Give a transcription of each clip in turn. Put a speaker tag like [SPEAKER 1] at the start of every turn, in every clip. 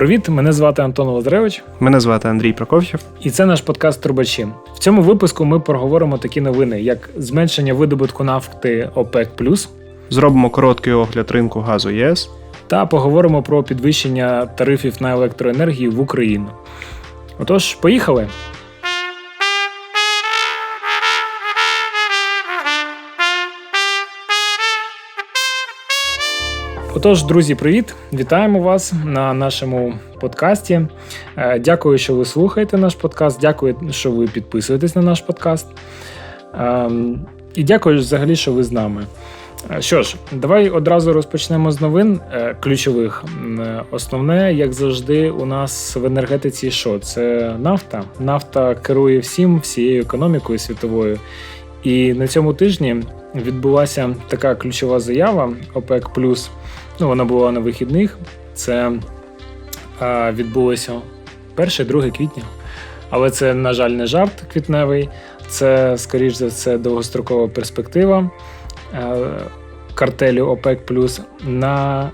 [SPEAKER 1] Привіт, мене звати Антон Лазаревич,
[SPEAKER 2] Мене звати Андрій Прокоф'єв.
[SPEAKER 1] і це наш подкаст Трубачі. В цьому випуску ми проговоримо такі новини, як зменшення видобутку нафти ОПЕК+,
[SPEAKER 2] Зробимо короткий огляд ринку газу ЄС.
[SPEAKER 1] та поговоримо про підвищення тарифів на електроенергію в Україну. Отож, поїхали! Отож, друзі, привіт! Вітаємо вас на нашому подкасті. Е, Дякую, що ви слухаєте наш подкаст. Дякую, що ви підписуєтесь на наш подкаст. Ем, І дякую взагалі, що ви з нами. Е, Що ж, давай одразу розпочнемо з новин е, ключових. Основне, як завжди, у нас в енергетиці що? Це нафта. Нафта керує всім, всією економікою світовою. І на цьому тижні відбулася така ключова заява ОПЕК Ну, вона була на вихідних. Це е, відбулося 1-2 квітня. Але це, на жаль, не жарт квітневий. Це, скоріш за все, довгострокова перспектива е, картелю ОПЕК. На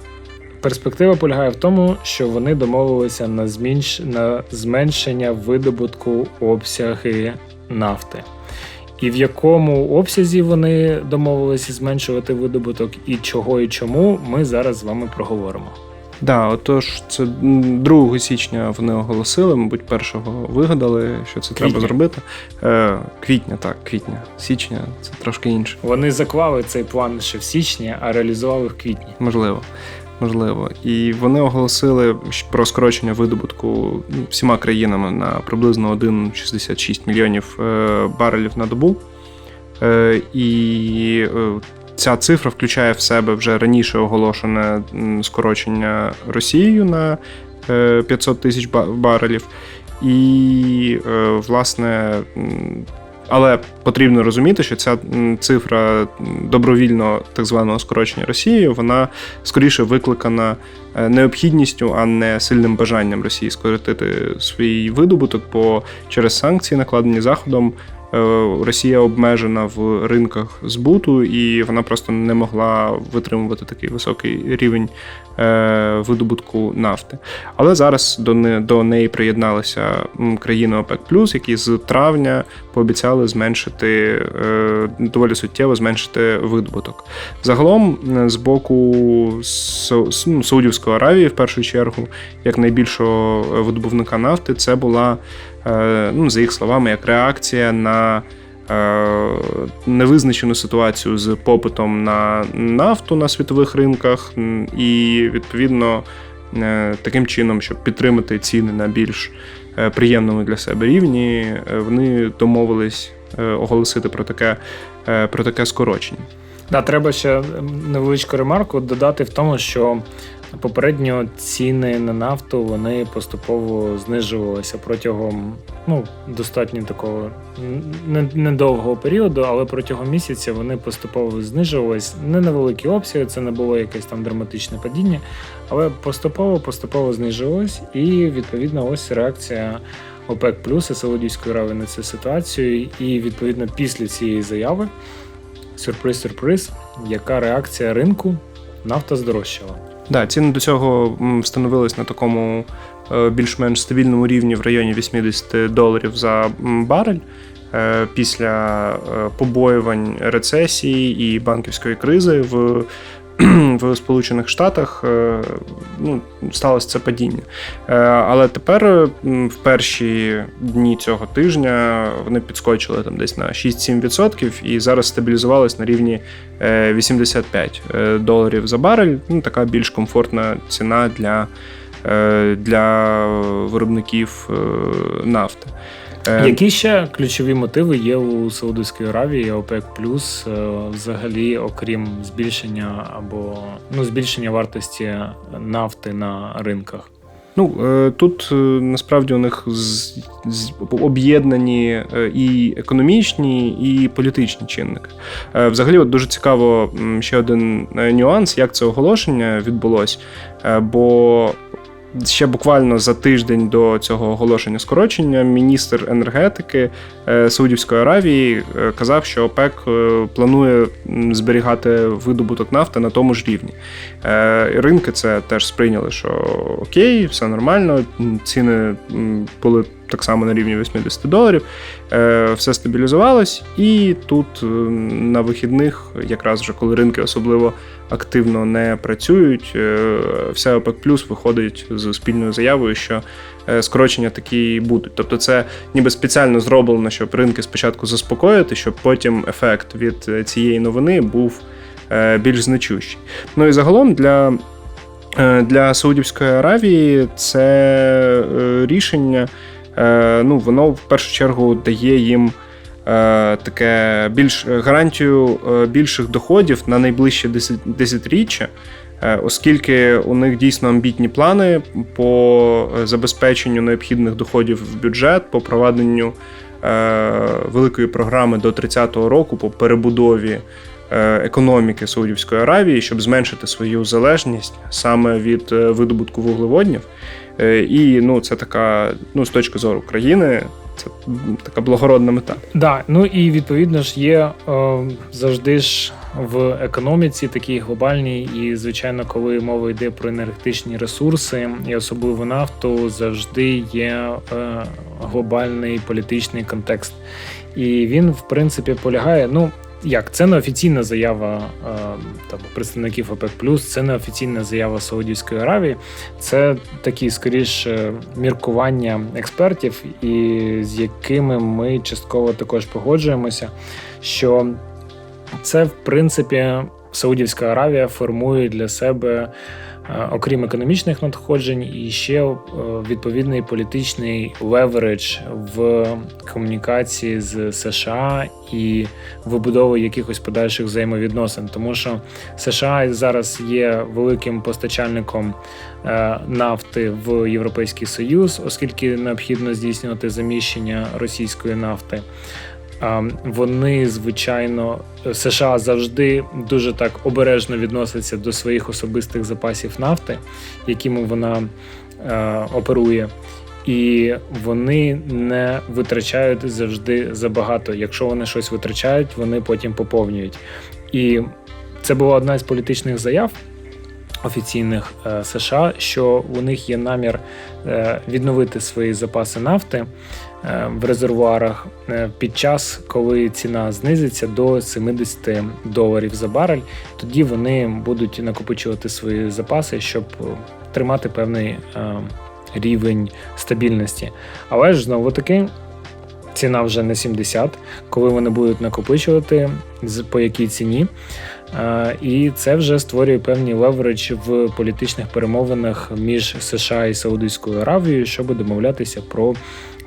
[SPEAKER 1] перспектива полягає в тому, що вони домовилися на, зменшення видобутку обсяги нафти. І в якому обсязі вони домовилися зменшувати видобуток, і чого і чому, ми зараз з вами проговоримо.
[SPEAKER 2] Да, отож, це м, 2 січня вони оголосили, мабуть, першого вигадали, що це
[SPEAKER 1] Квітня.
[SPEAKER 2] треба зробити. Е, квітня, так, квітня. Січня це трошки інше.
[SPEAKER 1] Вони заклали цей план ще в січні, а реалізували в квітні.
[SPEAKER 2] Можливо. Можливо. І вони оголосили про скорочення видобутку ну, всіма країнами на приблизно 1,66 мільйонів е, барелів на добу. Е, І е, ця цифра включає в себе вже раніше оголошене скорочення Росією на е, 500 тисяч барелів. І, власне, але потрібно розуміти, що ця цифра добровільно так званого скорочення Росією, вона скоріше викликана е, необхідністю, а не сильним бажанням Росії скоротити свій видобуток, бо через санкції, накладені заходом, Росія обмежена в ринках збуту, і вона просто не могла витримувати такий високий рівень е, видобутку нафти. Але зараз до, не, до неї приєдналися країни ОПЕК+, які з травня пообіцяли зменшити е, доволі суттєво зменшити видобуток. Загалом, е, з боку ну, Саудівської Аравії, в першу чергу, як найбільшого е, видобувника нафти, це була, е, ну, за їх словами, як реакція на. е, Невизначену ситуацію з попитом на нафту на світових ринках, і відповідно е, таким чином, щоб підтримати ціни на більш е, приємному для себе рівні, е, вони домовились е, оголосити про таке, е, про таке скорочення.
[SPEAKER 1] Да, треба ще невеличку ремарку додати в тому, що попередньо ціни на нафту вони поступово знижувалися протягом ну, достатньо такого недовгого періоду, але протягом місяця вони поступово знижувались. Не на великі обсяги, це не було якесь там драматичне падіння, але поступово поступово знижувалось, і відповідно ось реакція. ОПЕК плюс і Саудівської Аравії на цю ситуацію, і відповідно після цієї заяви сюрприз-сюрприз, яка реакція ринку нафта здорожчала.
[SPEAKER 2] Да, ціни до цього встановились на такому е, більш-менш стабільному рівні в районі 80 доларів за барель. Е, Після е, побоювань рецесії і банківської кризи в, в Сполучених Штатах е, ну, сталося це падіння. Е, Але тепер в перші дні цього тижня вони підскочили там десь на 6-7% і зараз стабілізувались на рівні е, 85 е, доларів за барель. Ну, така більш комфортна ціна для, для виробників нафти. Е,
[SPEAKER 1] Які ще ключові мотиви є у Саудовської Аравії ОПЕК плюс взагалі, окрім збільшення або ну, збільшення вартості нафти на ринках?
[SPEAKER 2] Ну е, тут е, насправді у них об'єднані е, і економічні, і політичні чинники. Е, Взагалі, от дуже цікаво ще один е, нюанс, як це оголошення відбулось. Е, Бо ще буквально за тиждень до цього оголошення скорочення міністр енергетики е, Саудівської Аравії е, казав, що ОПЕК е, планує зберігати видобуток нафти на тому ж рівні. Ринки це теж сприйняли, що окей, все нормально, ціни були так само на рівні 80 доларів. Все стабілізувалось, і тут на вихідних, якраз вже коли ринки особливо активно не працюють, вся ОПЕК Плюс виходить з спільною заявою, що е, скорочення такі будуть. Тобто, це ніби спеціально зроблено, щоб ринки спочатку заспокоїти, щоб потім ефект від е, цієї новини був е, більш значущий. Ну і загалом для. Для Саудівської Аравії це рішення, ну воно в першу чергу дає їм таке більш гарантію більших доходів на найближче десятиріччя. Е, оскільки у них дійсно амбітні плани по е, забезпеченню необхідних доходів в бюджет, по проведенню е, великої програми до 30-го року по перебудові. Економіки Саудівської Аравії, щоб зменшити свою залежність саме від видобутку вуглеводнів. І ну, це така, ну, з точки зору країни, це така благородна мета.
[SPEAKER 1] Да, ну і відповідно ж є е, завжди ж в економіці такій глобальній, і звичайно, коли мова йде про енергетичні ресурси, і особливо нафту, завжди є е, глобальний політичний контекст. І він, в принципі, полягає. Ну як це не офіційна заява е, там представників ОПЕК+, це не офіційна заява Саудівської Аравії, це такі скоріше міркування експертів, і з якими ми частково також погоджуємося, що це в принципі Саудівська Аравія формує для себе. Е, окрім економічних надходжень, і ще е, відповідний політичний левередж в комунікації з США і вибудову якихось подальших взаємовідносин, тому що США зараз є великим постачальником е, нафти в Європейський Союз, оскільки необхідно здійснювати заміщення російської нафти. Вони, звичайно, США завжди дуже так обережно відносяться до своїх особистих запасів нафти, якими вона е, оперує, і вони не витрачають завжди забагато. Якщо вони щось витрачають, вони потім поповнюють. І це була одна з політичних заяв. Офіційних е, США, що у них є намір е, відновити свої запаси нафти в резервуарах е, під час, коли ціна знизиться до 70 доларів за барель, тоді вони будуть накопичувати свої запаси, щоб тримати певний е, рівень стабільності. Але ж знову таки. Ціна вже не 70, коли вони будуть накопичувати, по якій ціні. І це вже створює певний леверидж в політичних перемовинах між США і Саудівською Аравією, щоб домовлятися про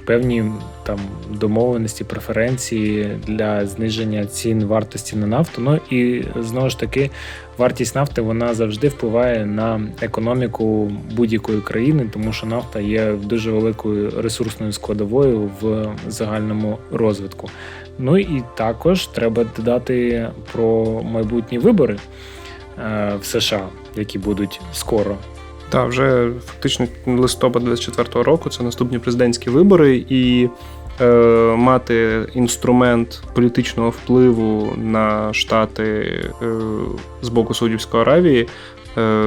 [SPEAKER 1] певні там домовленості, преференції для зниження цін вартості на нафту. Ну і знову ж таки, вартість нафти вона завжди впливає на економіку будь-якої країни, тому що нафта є дуже великою ресурсною складовою в загальному розвитку. Ну і також треба додати про майбутні вибори е, в США, які будуть скоро.
[SPEAKER 2] Так, вже фактично листопад 24-го року це наступні президентські вибори, і е, мати інструмент політичного впливу на штати е, з боку Саудівської Аравії,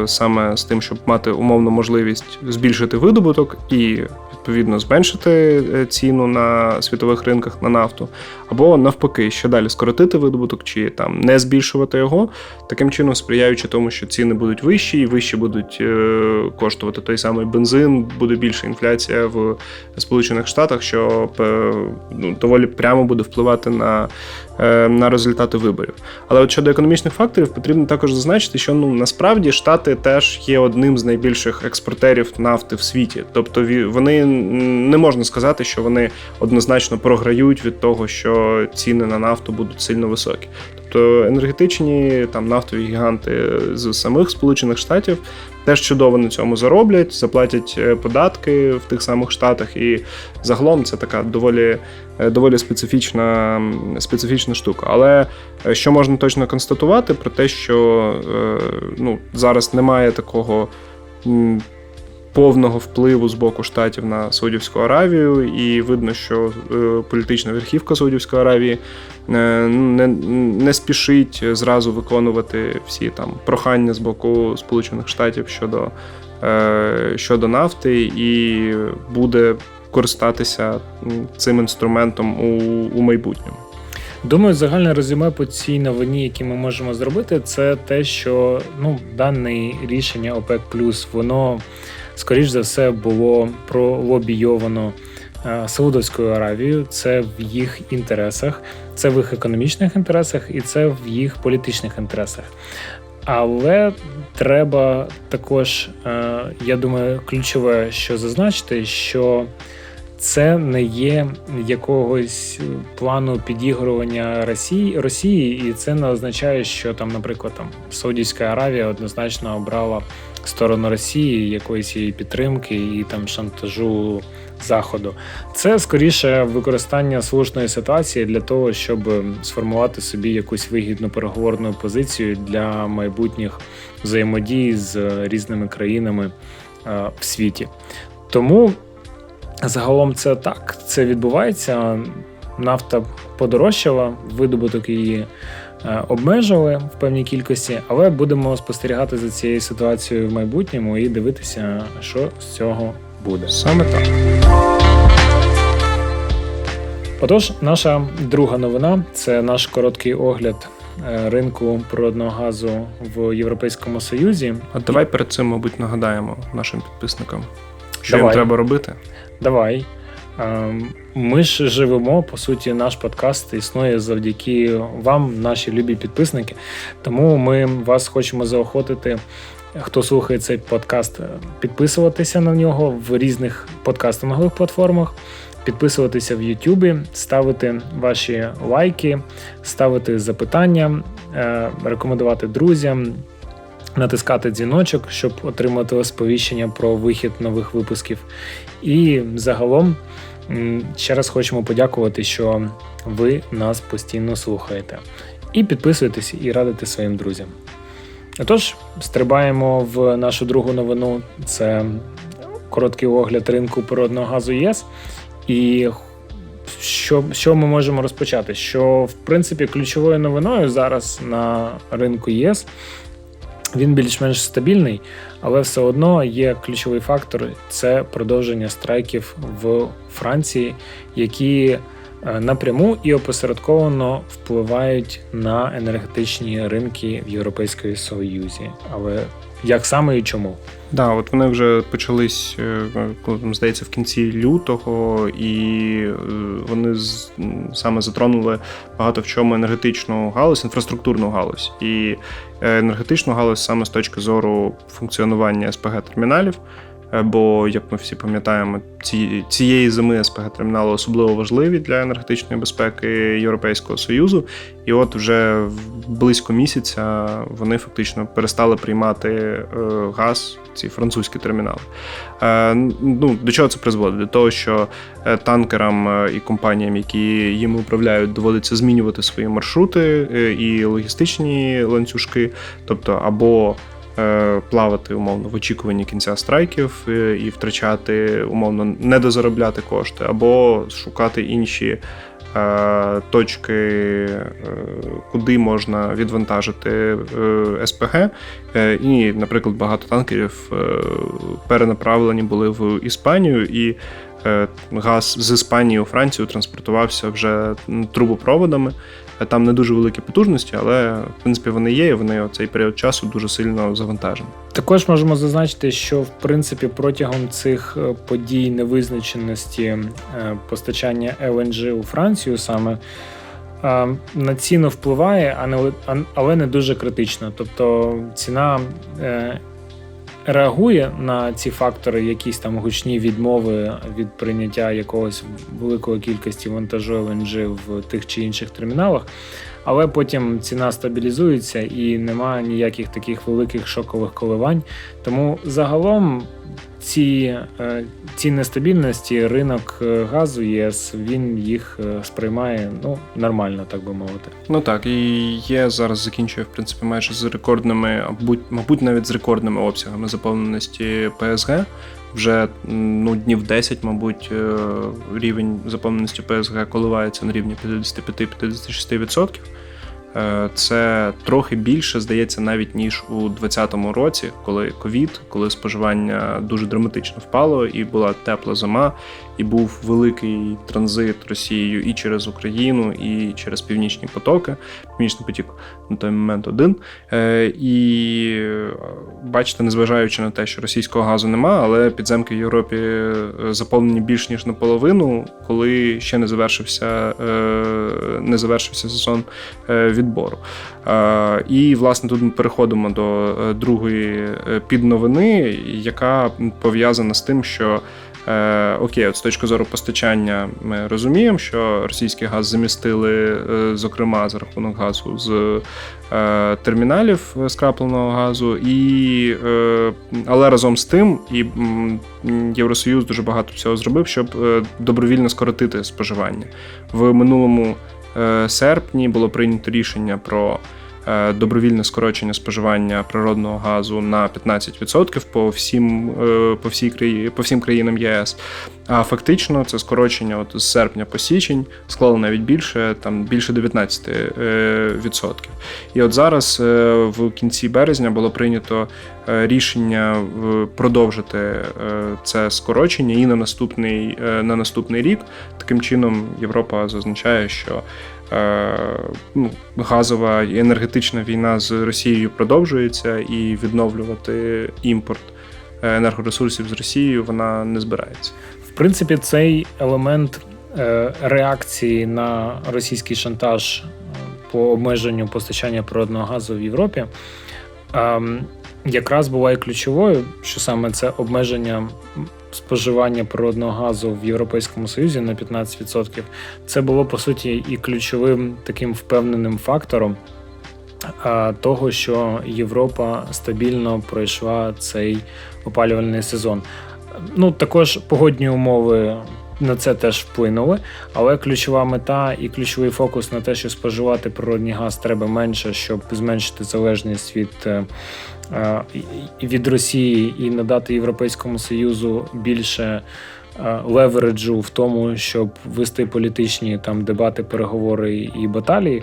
[SPEAKER 2] саме з тим, щоб мати умовну можливість збільшити видобуток і відповідно зменшити е, ціну на світових ринках на нафту, або навпаки, що далі скоротити видобуток, чи там не збільшувати його, таким чином сприяючи тому, що ціни будуть вищі, і вищі будуть е, коштувати. Той самий бензин, буде більша інфляція в Сполучених Штатах, що е, ну, доволі прямо буде впливати на на результати виборів. Але от щодо економічних факторів, потрібно також зазначити, що ну насправді Штати теж є одним з найбільших експортерів нафти в світі, тобто вони не можна сказати, що вони однозначно програють від того, що ціни на нафту будуть сильно високі. Тобто енергетичні там нафтові гіганти з самих Сполучених Штатів теж чудово на цьому зароблять, заплатять е, податки в тих самих штатах, і загалом це така доволі е, доволі специфічна специфічна штука. Але е, що можна точно констатувати, про те, що ну, зараз немає такого повного впливу з боку штатів на Саудівську Аравію, і видно, що е, політична верхівка Саудівської Аравії е, не, не спішить зразу виконувати всі там прохання з боку Сполучених Штатів щодо, е, щодо нафти, і буде користатися цим інструментом у, у майбутньому.
[SPEAKER 1] Думаю, загальне резюме по цій новині, які ми можемо зробити, це те, що ну, дане рішення ОПЕК воно скоріш за все було пролобійовано е, Саудовською Аравією. Це в їх інтересах, це в їх економічних інтересах і це в їх політичних інтересах. Але треба також, е, я думаю, ключове, що зазначити, що це не є якогось плану підігрування Росії Росії, і це не означає, що там, наприклад, там Саудівська Аравія однозначно обрала сторону Росії, якоїсь її підтримки і там шантажу Заходу. Це скоріше використання слушної ситуації для того, щоб сформувати собі якусь вигідну переговорну позицію для майбутніх взаємодій з різними країнами в світі. Тому. Загалом це так, це відбувається. Нафта подорожчала, видобуток її е, обмежили в певній кількості, але будемо спостерігати за цією ситуацією в майбутньому і дивитися, що з цього буде.
[SPEAKER 2] Саме так.
[SPEAKER 1] Отож, наша друга новина це наш короткий огляд е, ринку природного газу в Європейському Союзі.
[SPEAKER 2] А давай перед цим, мабуть, нагадаємо нашим підписникам, що
[SPEAKER 1] Давай.
[SPEAKER 2] їм треба робити.
[SPEAKER 1] Давай. Ем, ми ж живемо, по суті, наш подкаст існує завдяки вам, наші любі підписники. Тому ми вас хочемо заохотити, хто слухає цей подкаст, підписуватися на нього в різних подкастингових платформах, підписуватися в Ютубі, ставити ваші лайки, ставити запитання, е, рекомендувати друзям. Натискати дзвіночок, щоб отримати сповіщення про вихід нових випусків. І загалом ще раз хочемо подякувати, що ви нас постійно слухаєте. І підписуєтесь і радите своїм друзям. Отож, стрибаємо в нашу другу новину. Це короткий огляд ринку природного газу ЄС. І що що ми можемо розпочати? Що, в принципі, ключовою новиною зараз на ринку ЄС він більш-менш стабільний, але все одно є ключовий фактор це продовження страйків в Франції, які е, напряму і опосередковано впливають на енергетичні ринки в Європейському Союзі. Але як саме і чому?
[SPEAKER 2] Да, от вони вже почались, е, здається, в кінці лютого, і е, вони саме затронули багато в чому енергетичну галузь, інфраструктурну галузь і енергетичну галузь саме з точки зору функціонування СПГ терміналів. Е, бо, як ми всі пам'ятаємо, ці, цієї зими СПГ-термінали особливо важливі для енергетичної безпеки Європейського Союзу. І от вже близько місяця вони фактично перестали приймати е, газ, ці французькі термінали. Е, ну, До чого це призводить? До того, що танкерам і компаніям, які їм управляють, доводиться змінювати свої маршрути і логістичні ланцюжки, тобто або Е, плавати умовно в очікуванні кінця страйків е, і втрачати умовно недозаробляти кошти, або шукати інші е, точки, куди можна відвантажити СПГ. І, наприклад, багато танкерів перенаправлені були в Іспанію і. Газ з Іспанії у Францію транспортувався вже трубопроводами. Там не дуже великі потужності, але в принципі вони є. і Вони цей період часу дуже сильно завантажені.
[SPEAKER 1] Також можемо зазначити, що в принципі протягом цих е, подій невизначеності е, постачання ЛНЖ у Францію саме. Е, на ціну впливає, але не дуже критично. Тобто ціна реагує на ці фактори, якісь там гучні відмови від прийняття якогось великої кількості вантажу ЛНЖ в тих чи інших терміналах, але потім ціна стабілізується і немає ніяких таких великих шокових коливань. Тому загалом ці е, ці нестабільності ринок е, газу ЄС він їх е, сприймає ну нормально, так би мовити.
[SPEAKER 2] Ну так і є зараз закінчує в принципі майже з рекордними, мабуть, навіть з рекордними обсягами заповненості ПСГ. вже ну, днів 10, мабуть, рівень заповненості ПСГ коливається на рівні 55-56%. Е, це трохи більше, здається, навіть ніж у 2020 році, коли ковід, коли споживання дуже драматично впало, і була тепла зима, і був великий транзит Росією і через Україну, і через північні потоки. Північний потік на той момент один. Е, і бачите, незважаючи на те, що російського газу нема, але підземки в Європі е, заповнені більш ніж наполовину, коли ще не завершився, не завершився сезон відбору. І, власне, тут ми переходимо до е, другої е, підновини, яка пов'язана з тим, що. Е, окей, от з точки зору постачання, ми розуміємо, що російський газ замістили, зокрема, за рахунок газу з терміналів скрапленого газу, і, але разом з тим, і Євросоюз дуже багато всього зробив, щоб добровільно скоротити споживання в минулому. Е, серпні було прийнято рішення про е, добровільне скорочення споживання природного газу на 15% по всім е, по всій країні по всім країнам ЄС. А фактично це скорочення от з серпня по січень склало навіть більше, там більше 19%. І от зараз в кінці березня було прийнято рішення продовжити це скорочення і на наступний на наступний рік. Таким чином Європа зазначає, що ну, газова і енергетична війна з Росією продовжується, і відновлювати імпорт енергоресурсів з Росією вона не збирається.
[SPEAKER 1] В принципі, цей елемент е, реакції на російський шантаж е, по обмеженню постачання природного газу в Європі. Ем, якраз буває ключовою, що саме це обмеження споживання природного газу в Європейському Союзі на 15%, це було по суті і ключовим таким впевненим фактором того, що Європа стабільно пройшла цей опалювальний сезон. Ну також погодні умови на це теж вплинули, але ключова мета і ключовий фокус на те, що споживати природний газ треба менше, щоб зменшити залежність від е, від Росії і надати Європейському Союзу більше. Е, левереджу в тому, щоб вести політичні там дебати, переговори і баталії,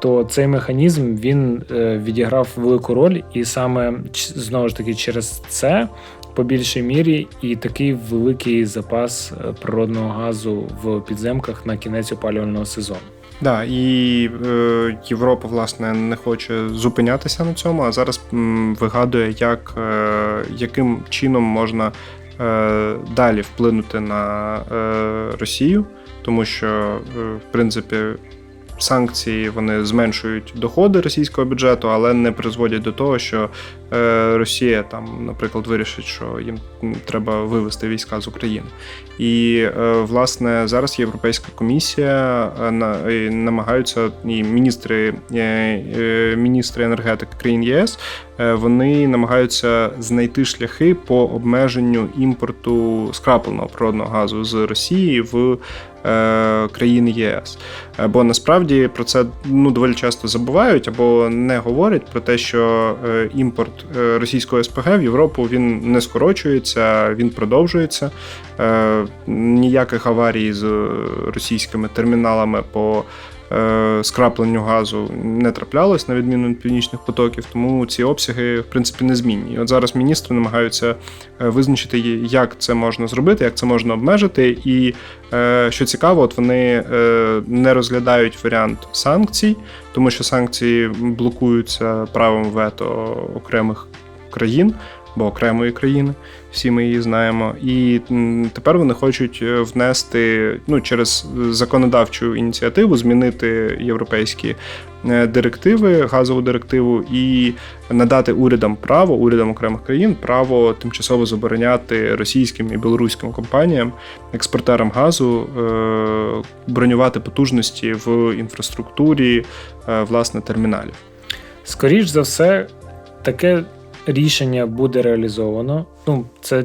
[SPEAKER 1] то цей механізм він відіграв велику роль, і саме знову ж таки через це по більшій мірі і такий великий запас е, природного газу в підземках на кінець опалювального сезону.
[SPEAKER 2] Да, і е, Європа власне не хоче зупинятися на цьому, а зараз м, вигадує, як, е, яким чином можна е, далі вплинути на е, Росію, тому що е, в принципі санкції вони зменшують доходи російського бюджету, але не призводять до того, що Росія там, наприклад, вирішить, що їм треба вивести війська з України. І е, власне зараз Європейська комісія е, намагаються і міністри міністри енергетики країн ЄС. Вони намагаються знайти шляхи по обмеженню імпорту скрапленого природного газу з Росії в Е, країн ЄС. Бо насправді про це ну доволі часто забувають або не говорять про те, що е, імпорт е, російського СПГ в Європу він не скорочується, він продовжується. Ніяких аварій з російськими терміналами по Е, скрапленню газу не траплялось на відміну від північних потоків, тому ці обсяги в принципі не змінні. От зараз міністри намагаються е, визначити, як це можна зробити, як це можна обмежити. І е, що цікаво, от вони не розглядають варіант санкцій, тому що санкції блокуються правом вето окремих країн або окремої країни. Всі ми її знаємо. І тепер вони хочуть е, внести ну, через законодавчу ініціативу змінити європейські е, директиви, газову директиву і надати урядам право, урядам окремих країн право тимчасово забороняти російським і білоруським компаніям, експортерам газу е, бронювати потужності в інфраструктурі власне терміналів.
[SPEAKER 1] Скоріш за все, таке рішення буде реалізовано. Ну, це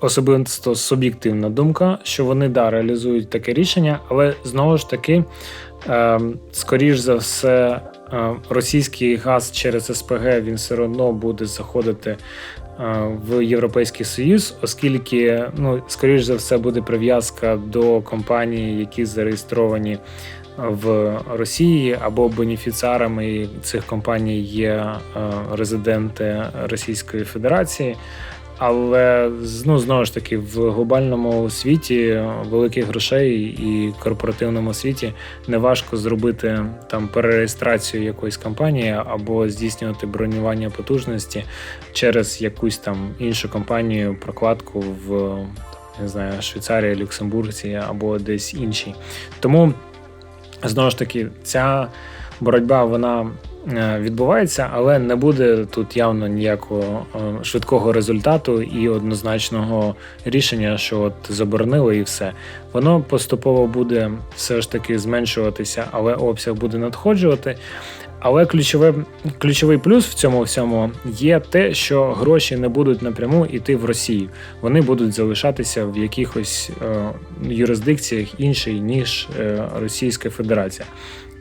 [SPEAKER 1] особисто суб'єктивна думка, що вони да, реалізують таке рішення, але знову ж таки, е, скоріш за все, е, російський газ через СПГ він все одно буде заходити в Європейський Союз, оскільки, ну, скоріш за все, буде прив'язка до компаній, які зареєстровані в Росії або бенефіціарами цих компаній є резиденти Російської Федерації. Але ну, знову ж таки в глобальному світі великих грошей і корпоративному світі не важко зробити там перереєстрацію якоїсь компанії або здійснювати бронювання потужності через якусь там іншу компанію, прокладку в не знаю, Швейцарії, Люксембурзі або десь іншій. Тому знову ж таки ця боротьба вона Е, відбувається, але не буде тут явно ніякого е, швидкого результату і однозначного рішення, що от заборонили і все. Воно поступово буде все ж таки зменшуватися, але обсяг буде надходжувати. Але ключове, ключовий плюс в цьому всьому є те, що гроші не будуть напряму йти в Росію. Вони будуть залишатися в якихось е, юрисдикціях іншій, ніж е, Російська Федерація.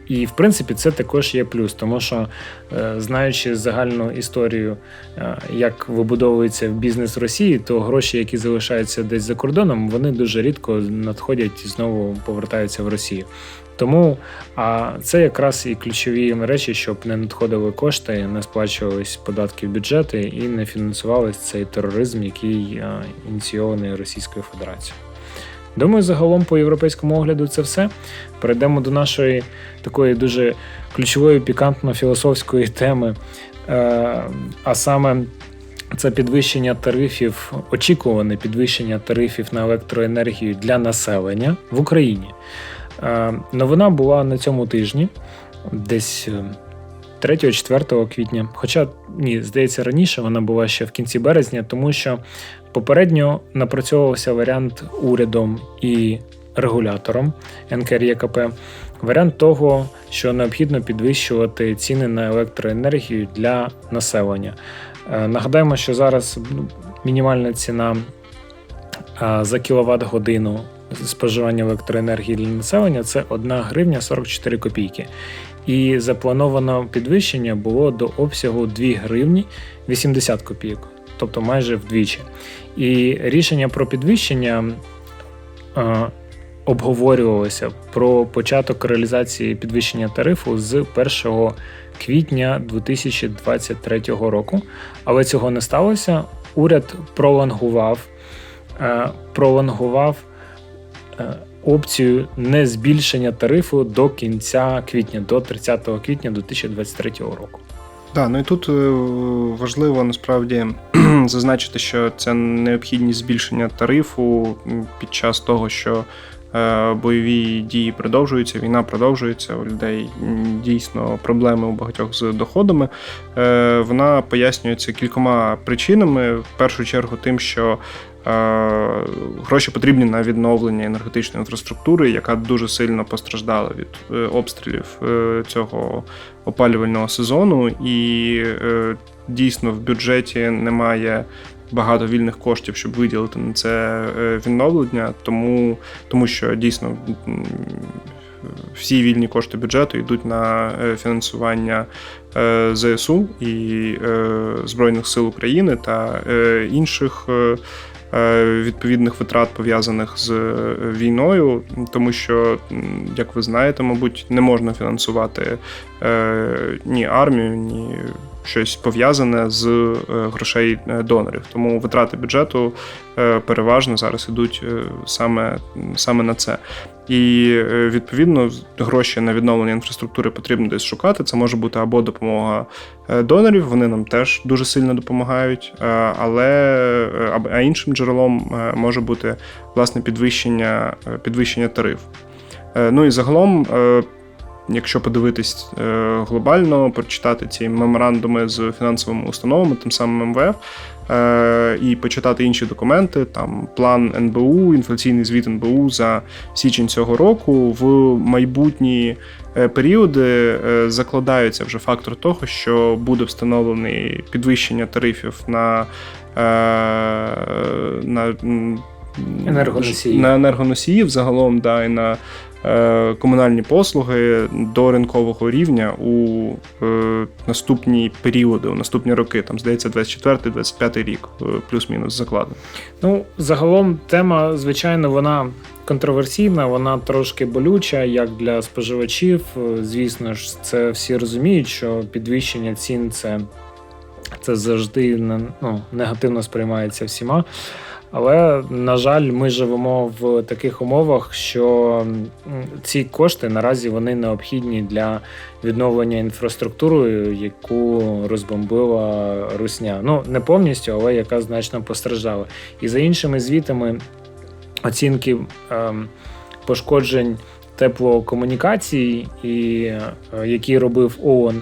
[SPEAKER 1] І в принципі це також є плюс, тому що е, знаючи загальну історію, е, як вибудовується бізнес Росії, то гроші, які залишаються десь за кордоном, вони дуже рідко надходять і знову повертаються в Росію. Тому а це якраз і ключові речі, щоб не надходили кошти, не сплачувались податки в бюджети і не фінансувався цей тероризм, який е, ініційований Російською Федерацією. Думаю, загалом по європейському огляду це все. Перейдемо до нашої такої дуже ключової пікантно-філософської теми, е, а саме це підвищення тарифів, очікуване підвищення тарифів на електроенергію для населення в Україні. Е, новина була на цьому тижні, десь 3-4 е, квітня. Хоча ні, здається, раніше вона була ще в кінці березня, тому що Попередньо напрацьовувався варіант урядом і регулятором НКРЄКП, варіант того, що необхідно підвищувати ціни на електроенергію для населення. Е, нагадаємо, що зараз ну, мінімальна ціна за кіловат годину споживання електроенергії для населення це 1 гривня 44 копійки. І заплановано підвищення було до обсягу 2 гривні 80 копійок тобто майже вдвічі. І рішення про підвищення е, обговорювалося про початок реалізації підвищення тарифу з 1 квітня 2023 року. Але цього не сталося. Уряд пролонгував, е, пролонгував е, опцію незбільшення тарифу до кінця квітня, до 30 квітня 2023 року.
[SPEAKER 2] Так, ну і тут е, важливо насправді зазначити, що це необхідність збільшення тарифу під час того, що е, бойові дії продовжуються, війна продовжується. У людей дійсно проблеми у багатьох з доходами. Е, вона пояснюється кількома причинами. В першу чергу, тим, що Гроші потрібні на відновлення енергетичної інфраструктури, яка дуже сильно постраждала від е, обстрілів е, цього опалювального сезону, і е, дійсно в бюджеті немає багато вільних коштів, щоб виділити на це відновлення, тому, тому що дійсно. Всі вільні кошти бюджету йдуть на фінансування ЗСУ і Збройних сил України та інших Е, відповідних витрат пов'язаних з е, війною, тому що, як ви знаєте, мабуть, не можна фінансувати е, ні армію, ні щось пов'язане з грошей донорів. Тому витрати бюджету переважно зараз ідуть саме, саме на це. І е, відповідно гроші на відновлення інфраструктури потрібно десь шукати. Це може бути або допомога е, донорів, вони нам теж дуже сильно допомагають, е, але а іншим джерелом може бути власне підвищення підвищення тариф. Ну і загалом. Якщо подивитись глобально, прочитати ці меморандуми з фінансовими установами, тим самим МВФ, Е, і почитати інші документи, там план НБУ, інфляційний звіт НБУ за січень цього року. В майбутні е, періоди е, закладається вже фактор того, що буде встановлений підвищення тарифів на, на
[SPEAKER 1] Енергоносії.
[SPEAKER 2] на енергоносіїв загалом, да, і на е, комунальні послуги до ринкового рівня у е, наступні періоди, у наступні роки. Там здається, 24-25 рік, е, плюс-мінус закладено.
[SPEAKER 1] Ну, загалом тема, звичайно, вона контроверсійна, вона трошки болюча, як для споживачів. Е, Звісно ж, це всі розуміють, що підвищення цін це, це завжди ну, негативно сприймається всіма. Але, на жаль, ми живемо в таких умовах, що ці кошти наразі вони необхідні для відновлення інфраструктури, яку розбомбила Русня. Ну, не повністю, але яка значно постраждала. І за іншими звітами, оцінки ем, пошкоджень теплокомунікацій, і, е, які робив ООН,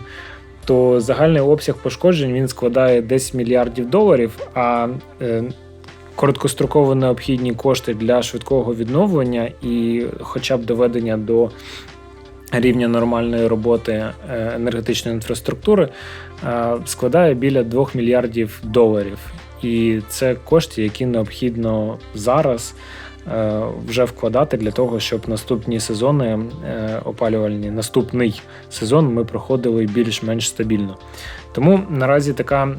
[SPEAKER 1] то загальний обсяг пошкоджень він складає десь мільярдів доларів. А е, короткостроково необхідні кошти для швидкого відновлення і хоча б доведення до рівня нормальної роботи е, енергетичної інфраструктури е, складає біля 2 мільярдів доларів. І це кошти, які необхідно зараз е, вже вкладати для того, щоб наступні сезони опалювальні, наступний сезон ми проходили більш-менш стабільно. Тому наразі така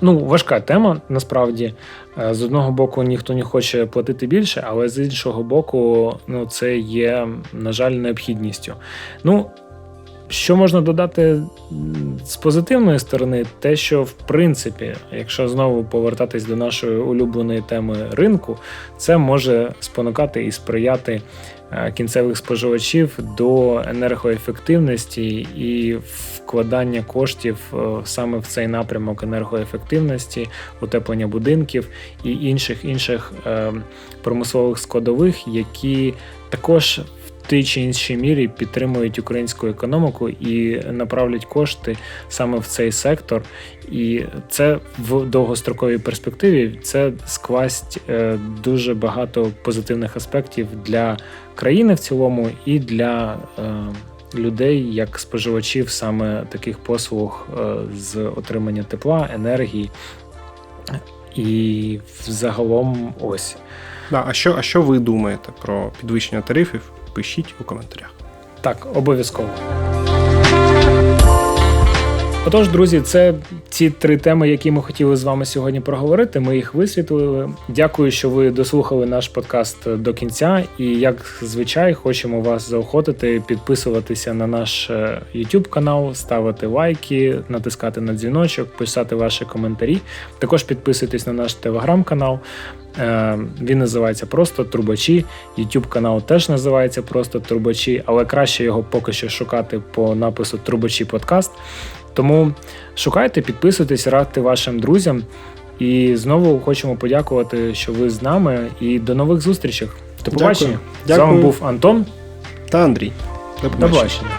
[SPEAKER 1] ну, важка тема насправді. Е, З одного боку, ніхто не хоче платити більше, але з іншого боку, ну, це є, на жаль, необхідністю. Ну, що можна додати з позитивної сторони, те, що в принципі, якщо знову повертатись до нашої улюбленої теми ринку, це може спонукати і сприяти кінцевих споживачів до енергоефективності і вкладання коштів е, саме в цей напрямок енергоефективності, утеплення будинків і інших інших е, промислових складових, які також тій чи іншій мірі підтримують українську економіку і направлять кошти саме в цей сектор. І це в довгостроковій перспективі це скласть е, дуже багато позитивних аспектів для країни в цілому і для е, людей як споживачів саме таких послуг е, з отримання тепла, енергії. І взагалом ось.
[SPEAKER 2] Да, а, що, а що ви думаєте про підвищення тарифів? Пишіть у коментарях.
[SPEAKER 1] Так, обов'язково. Отож, друзі, це ці три теми, які ми хотіли з вами сьогодні проговорити. Ми їх висвітлили. Дякую, що ви дослухали наш подкаст до кінця. І як звичай, хочемо вас заохотити підписуватися на наш е, YouTube канал, ставити лайки, натискати на дзвіночок, писати ваші коментарі. Також підписуйтесь на наш телеграм-канал. Е, Він називається просто Трубачі. YouTube канал теж називається просто Трубачі, але краще його поки що шукати по напису Трубачі Подкаст. Тому шукайте, підписуйтесь, радьте вашим друзям. І знову хочемо подякувати, що ви з нами. І до нових зустрічей. До побачення. З
[SPEAKER 2] Дякую.
[SPEAKER 1] вами був Антон.
[SPEAKER 2] Та Андрій. До
[SPEAKER 1] До
[SPEAKER 2] побачення.
[SPEAKER 1] побачення.